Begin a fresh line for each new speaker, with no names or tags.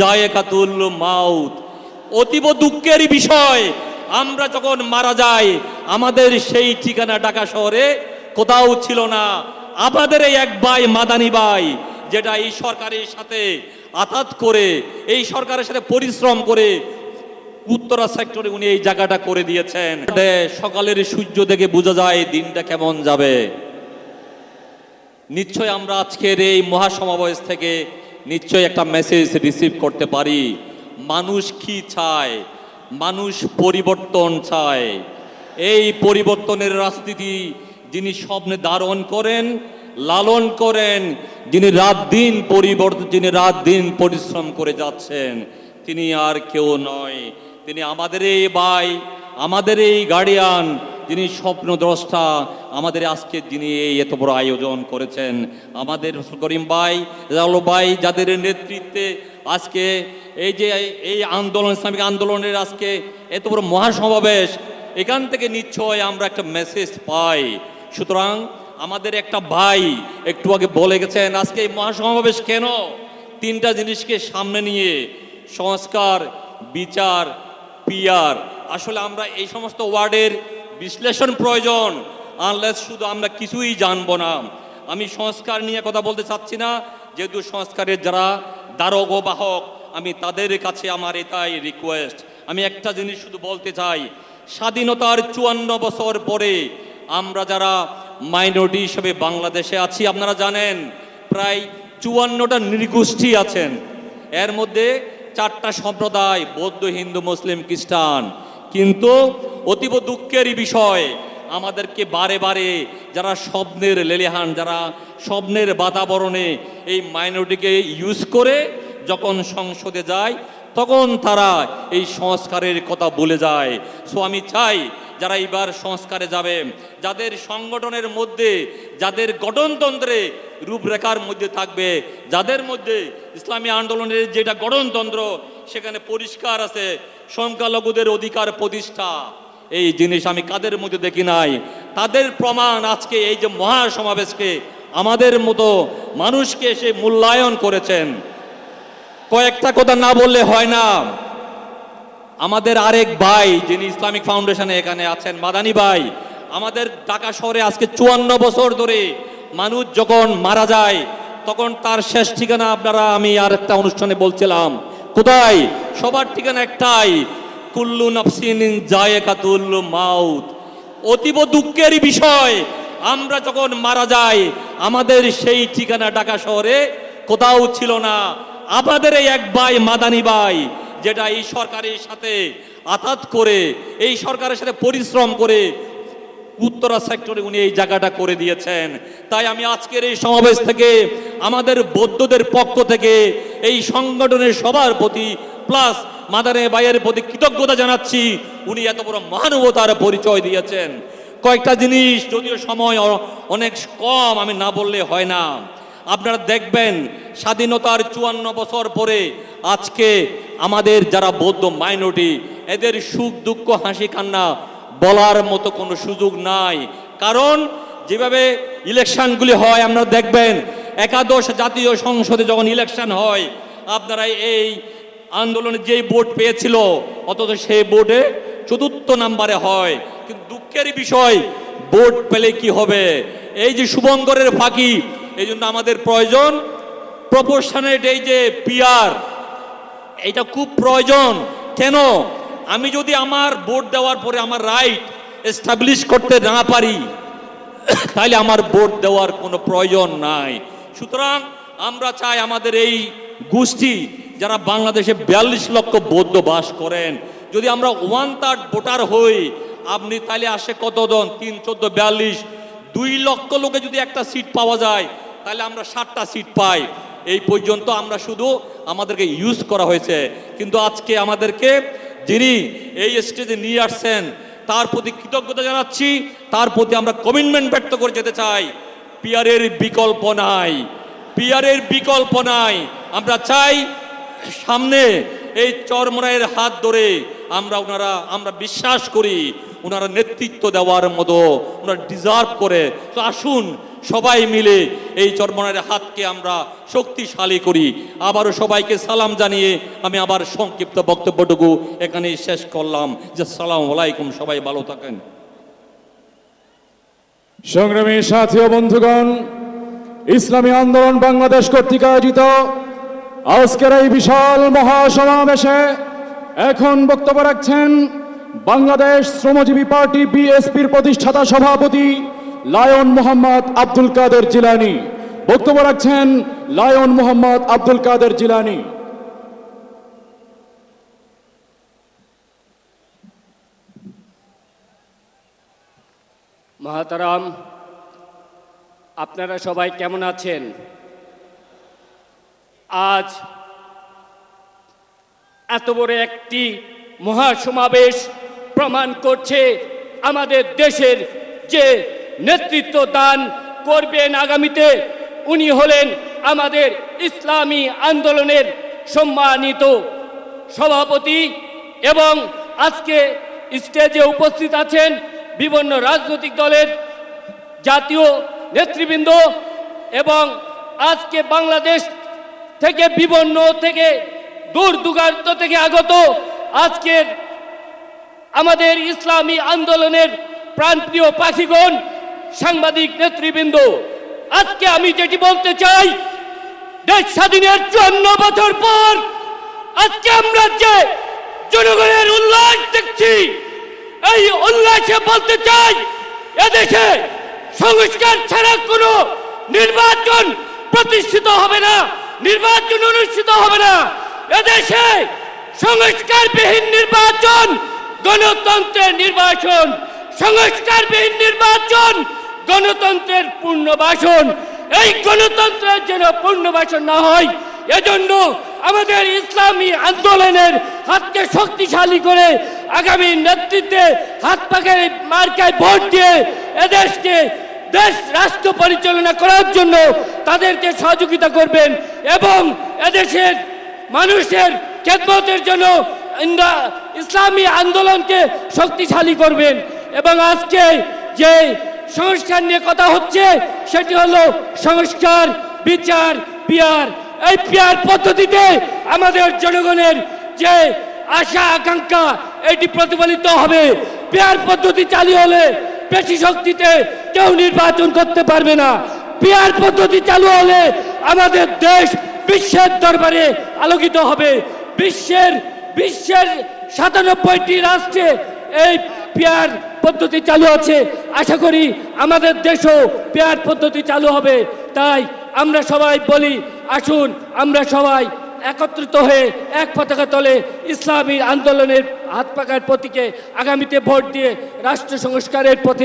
জায়েকাতুল মাউত। অতীব দুঃখের বিষয়, আমরা যখন মারা যাই, আমাদের সেই ঠিকানা ঢাকা শহরে কোথাও ছিল না। আমাদের এই এক ভাই মাদানি ভাই, যেটা এই সরকারের সাথে আতাত করে, এই সরকারের সাথে পরিশ্রম করে উত্তরা সেক্টরে উনি এই জায়গাটা করে দিয়েছেন। সকালের সূর্য দেখে বোঝা যায় দিনটা কেমন যাবে। নিশ্চয় আমরা আজকের এই মহাসমাবেশ থেকে নিশ্চয় একটা মেসেজ রিসিভ করতে পারি। মানুষ কি চায়? মানুষ পরিবর্তন চায়। এই পরিবর্তনের রাজনীতি যিনি স্বপ্নে ধারণ করেন, লালন করেন, যিনি রাত দিন পরিবর্তন যিনি রাত দিন পরিশ্রম করে যাচ্ছেন, তিনি আর কেউ নয়। তিনি আমাদের এই ভাই আমাদের এই গার্ডিয়ান যিনি স্বপ্নদ্রষ্টা, আমাদের আজকে যিনি এই এত বড় আয়োজন করেছেন, আমাদের করিম ভাই রাহুল ভাই, যাদের নেতৃত্বে আজকে এই যে এই আন্দোলন, ইসলামিক আন্দোলনের আজকে এত বড় মহাসমাবেশ, এখান থেকে নিশ্চয় আমরা একটা মেসেজ পাই। সুতরাং আমাদের একটা ভাই একটু আগে বলে গেছেন, আজকে এই মহাসমাবেশ কেন? তিনটা জিনিসকে সামনে নিয়ে সংস্কার, বিচার পিয়ার আসলে আমরা এই সমস্ত ওয়ার্ডের বিশ্লেষণ প্রয়োজন আনলেস শুধু আমরা কিছুই জানব না। আমি সংস্কার নিয়ে কথা বলতে চাচ্ছি না, যেহেতু সংস্কারের যারা দ্বারক ও বাহক, আমি তাদের কাছে আমার এটাই রিকোয়েস্ট আমি একটা জিনিস শুধু বলতে চাই, স্বাধীনতার চুয়ান্ন বছর পরে আমরা যারা মাইনরিটি হিসেবে বাংলাদেশে আছি, আপনারা জানেন, প্রায় চুয়ান্নটা নৃগোষ্ঠী আছেন। এর মধ্যে চারটা সম্প্রদায়, বৌদ্ধ, হিন্দু, মুসলিম, খ্রিস্টান। কিন্তু অতীব দুঃখেরই বিষয়। আমাদেরকে বারে বারে যারা স্বপ্নের লেলেহান, যারা স্বপ্নের বাতাবরণে এই মাইনরিটিকে ইউজ করে যখন সংসদে যায়, তখন তারা এই সংস্কারের কথা বলে যায়। সো আমি চাই যারা এইবার সংস্কারে যাবে, যাদের সংগঠনের মধ্যে, যাদের গঠনতন্ত্রে রূপরেখার মধ্যে থাকবে, যাদের মধ্যে ইসলামী আন্দোলনের যেটা গঠনতন্ত্র, সেখানে পরিষ্কার আছে, সংখ্যালঘুদের অধিকার প্রতিষ্ঠা। এই জিনিস আমি কাদের মধ্যে দেখি নাই? তাদের প্রমাণ আজকে এই যে মহাসমাবেশকে আমাদের মতো মানুষকে এসে মূল্যায়ন করেছেন। কয়েকটা কথা না বললে হয় না। আমাদের আরেক ভাই যিনি ইসলামিক ফাউন্ডেশনে এখানে আছেন, মাদানি ভাই, আমাদের ঢাকা শহরে আজকে চুয়ান্ন বছর ধরে মানুষ যখন মারা যায়, তখন তার শেষ ঠিকানা আপনারা আমি আর একটা অনুষ্ঠানে বলছিলাম। কোথায়? সবার ঠিকানা একটাই কুল্লু নফসিন জায়েকাতুল মাউত। অতীব দুঃখেরই বিষয়, আমরা যখন মারা যাই, আমাদের সেই ঠিকানা ঢাকা শহরে কোথাও ছিল না। আমাদের এই এক ভাই মাদানি ভাই, যেটা এই সরকারের সাথে আতাত করে, এই সরকারের সাথে পরিশ্রম করে উত্তরা সেক্টরে উনি এই জায়গাটা করে দিয়েছেন। তাই আমি আজকের এই সমাবেশ থেকে, আমাদের বৌদ্ধদের পক্ষ থেকে এই সংগঠনের সবার প্রতি প্লাস মাদারে ভাইয়ের প্রতি কৃতজ্ঞতা জানাচ্ছি। উনি এত বড় মহানুভতার পরিচয় দিয়েছেন। কয়েকটা জিনিস যদিও সময় অনেক কম, আমি না বললে হয় না। আপনারা দেখবেন, স্বাধীনতার চুয়ান্ন বছর পরে আজকে আমাদের যারা বৌদ্ধ মাইনরিটি, এদের সুখ, দুঃখ, হাসি, কান্না বলার মতো কোনো সুযোগ নাই। কারণ, যেভাবে ইলেকশনগুলি হয়, আপনারা দেখবেন, একাদশ জাতীয় সংসদে যখন ইলেকশন হয়, আপনারা এই আন্দোলনে যেই ভোট পেয়েছিল, অথচ সেই ভোটে চতুর্থ নাম্বারে হয়। কিন্তু দুঃখের বিষয়, ভোট পেলে কি হবে? এই যে শুভঙ্করের ফাঁকি, এই জন্য আমাদের প্রয়োজন প্রপোর্শনেট এই যে পিয়ার এটা খুব প্রয়োজন। কেন? আমি যদি আমার ভোট দেওয়ার পরে আমার রাইট এস্টাবলিশ করতে না পারি, তাহলে আমার ভোট দেওয়ার কোনো প্রয়োজন নাই। সুতরাং আমরা চাই আমাদের এই গোষ্ঠী যারা বাংলাদেশে বিয়াল্লিশ লক্ষ বৌদ্ধ বাস করেন, যদি আমরা ওয়ান থার্ড ভোটার হই, আপনি তাহলে আসে কত জন? তিন, চোদ্দ, বিয়াল্লিশ। দুই লক্ষ লোকে যদি একটা সিট পাওয়া যায় তাহলে আমরা ষাটটা সিট পাই। এই পর্যন্ত আমরা শুধু আমাদেরকে ইউজ করা হয়েছে। কিন্তু আজকে আমাদেরকে যিনি এই স্টেজে নিয়ে আসছেন, তার প্রতি কৃতজ্ঞতা জানাচ্ছি। তার প্রতি আমরা কমিটমেন্ট ব্যক্ত করে যেতে চাই। পিয়ারের বিকল্প নাই। পিয়ারের বিকল্প নাই। আমরা চাই সামনে এই চরমরায়ের হাত ধরে আমরা ওনারা, আমরা বিশ্বাস করি ওনারা নেতৃত্ব দেওয়ার মতো, ওনারা ডিজার্ভ করে। তো আসুন সবাই মিলে এই চরমনের হাতকে আমরা শক্তিশালী করি। আবারও সবাইকে সালাম জানিয়ে আমি আবার সংক্ষিপ্ত বক্তব্যটুকু এখানে শেষ করলাম। যে সালাম আলাইকুম, সবাই ভালো থাকেন।
সংগ্রামী সাথী ও বন্ধুগণ, ইসলামী আন্দোলন বাংলাদেশ কর্তৃক আয়োজিত আজকের এই বিশাল মহাসমাবেশে এখন বক্তব্য রাখছেন বাংলাদেশ শ্রমজীবী পার্টি বিএসপির প্রতিষ্ঠাতা সভাপতি লায়ন মোহাম্মদ আব্দুল কাদের জিলানি। বক্তব্য রাখছেন লায়ন মোহাম্মদ আব্দুল কাদের জিলানি।
মহাতারাম, আপনারা সবাই কেমন আছেন? আজ এত বড় একটি মহাসমাবেশ প্রমাণ করছে আমাদের দেশের যে নেতৃত্ব দান করবেন আগামীতে, উনি হলেন আমাদের ইসলামী আন্দোলনের সম্মানিত সভাপতি এবং আজকে স্টেজে উপস্থিত আছেন বিভিন্ন রাজনৈতিক দলের জাতীয় নেতৃবৃন্দ এবং আজকে বাংলাদেশ থেকে বিভিন্ন থেকে দূর দুগান্ত থেকে আগত আজকের আমাদের ইসলামী আন্দোলনের প্রাণপ্রিয় পাখিগণ, সাংবাদিক নেতৃবৃন্দ, আজকে আমি যেটি বলতে চাই, দেশ স্বাধীনের চুয়ান্ন বছর পর আজকে আমরা যে জনগণের উল্লাস দেখছি, এই উল্লাসে বলতে চাই, এদেশে সংস্কার ছাড়া কোনো নির্বাচন প্রতিষ্ঠিত হবে না। নির্বাচন অনুষ্ঠিত হবে না। এদেশে সংস্কারবিহীন নির্বাচন, গণতন্ত্রের নির্বাচন, সংস্কারবিহীন নির্বাচন, গণতন্ত্রের পূর্ণবাসন। এই গণতন্ত্রের যেন পূর্ণবাসন না হয়, এজন্য আমাদের ইসলামী আন্দোলনের হাতকে শক্তিশালী করে আগামী নেতৃত্বে হাত পাখের মার্কায় ভোট দিয়ে এদেশকে দেশ রাষ্ট্র পরিচালনা করার জন্য তাদেরকে সহযোগিতা করবেন এবং এদেশের মানুষের খেদমতের জন্য ইসলামী আন্দোলনকে শক্তিশালী করবেন। এবং আজকে যে সংস্কার নিয়ে কথা হচ্ছে, সেটি হলো সংস্কার, বিচার পিয়ার এই পিয়ার পদ্ধতিতে আমাদের জনগণের যে আশা, আকাঙ্ক্ষা, এটি প্রতিফলিত হবে। পিয়ার পদ্ধতি চালু হলে পেশি শক্তিতে কেউ নির্বাচন করতে পারবে না। পিয়ার পদ্ধতি চালু হলে আমাদের দেশ বিশ্বের দরবারে আলোকিত হবে। বিশ্বের বিশ্বের সাতানব্বইটি রাষ্ট্রে এই পেয়ার পদ্ধতি চালু আছে। আশা করি আমাদের দেশেও পেয়ার পদ্ধতি চালু হবে। তাই আমরা সবাই বলি, আসুন, আমরা সবাই একত্রিত হয়ে এক পতাকা তলে ইসলামী আন্দোলনের হাত পাকার প্রতীকে আগামীতে ভোট দিয়ে রাষ্ট্র সংস্কারের পথে